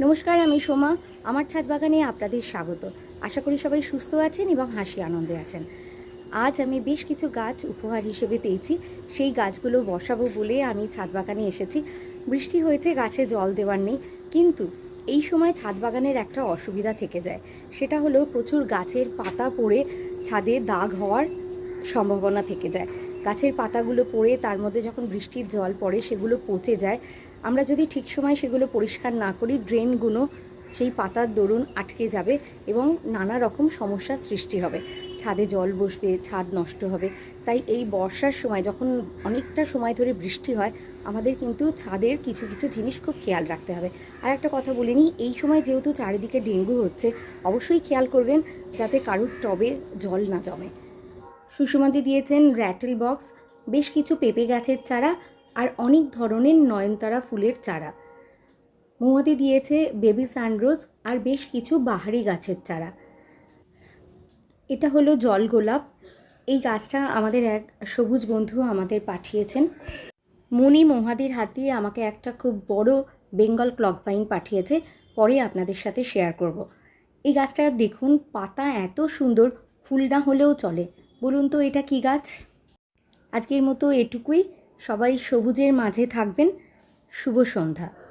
নমস্কার, আমি সোমা। আমার ছাদ বাগানে আপনাদের স্বাগত। আশা করি সবাই সুস্থ আছেন এবং হাসি আনন্দে আছেন। আজ আমি বেশ কিছু গাছ উপহার হিসেবে পেয়েছি। সেই গাছগুলো বসাবো বলে আমি ছাদ বাগানে এসেছি। বৃষ্টি হয়েছে, গাছে জল দেওয়ার নেই। কিন্তু এই সময় ছাদ বাগানের একটা অসুবিধা থেকে যায়। সেটা হলো প্রচুর গাছের পাতা পড়ে ছাদে দাগ হওয়ার সম্ভাবনা থেকে যায়। গাছের পাতাগুলো পড়ে, তার মধ্যে যখন বৃষ্টির জল পড়ে, সেগুলো পচে যায়। আমরা যদি ঠিক সময় সেগুলো পরিষ্কার না করি, ড্রেনগুলো, সেই পাতার দরুন আটকে যাবে এবং নানা রকম সমস্যার সৃষ্টি হবে। ছাদে জল বসবে, ছাদ নষ্ট হবে। তাই এই বর্ষার সময় যখন অনেকটা সময় ধরে বৃষ্টি হয়, আমাদের কিন্তু ছাদের কিছু কিছু জিনিস খুব খেয়াল রাখতে হবে। আর একটা কথা বলিনি এই সময় যেহেতু চারিদিকে ডেঙ্গু হচ্ছে, অবশ্যই খেয়াল করবেন যাতে কারুর টবে জল না জমে। সুষমাদি দিয়েছেন র্যাটেল বক্স বেশ কিছু পেঁপে গাছের চারা আর অনেক ধরনের নয়নতারা ফুলের চারা। মৌমাদি দিয়েছে বেবি সানরোজ আর বেশ কিছু বাহারি গাছের চারা। এটা হলো জল গোলাপ। এই গাছটা আমাদের এক সবুজ বন্ধু আমাদের পাঠিয়েছেন। মণি মহাদির হাত দিয়ে আমাকে একটা খুব বড় বেঙ্গল ক্লক ভাইন পাঠিয়েছে, পরে আপনাদের সাথে শেয়ার করব। এই গাছটা দেখুন, পাতা এত সুন্দর, ফুল না হলেও চলে। বলুন তো এটা কি গাছ? আজকের মতো এটুকুই। সবাই সবুজের মাঝে থাকবেন। শুভ সন্ধ্যা।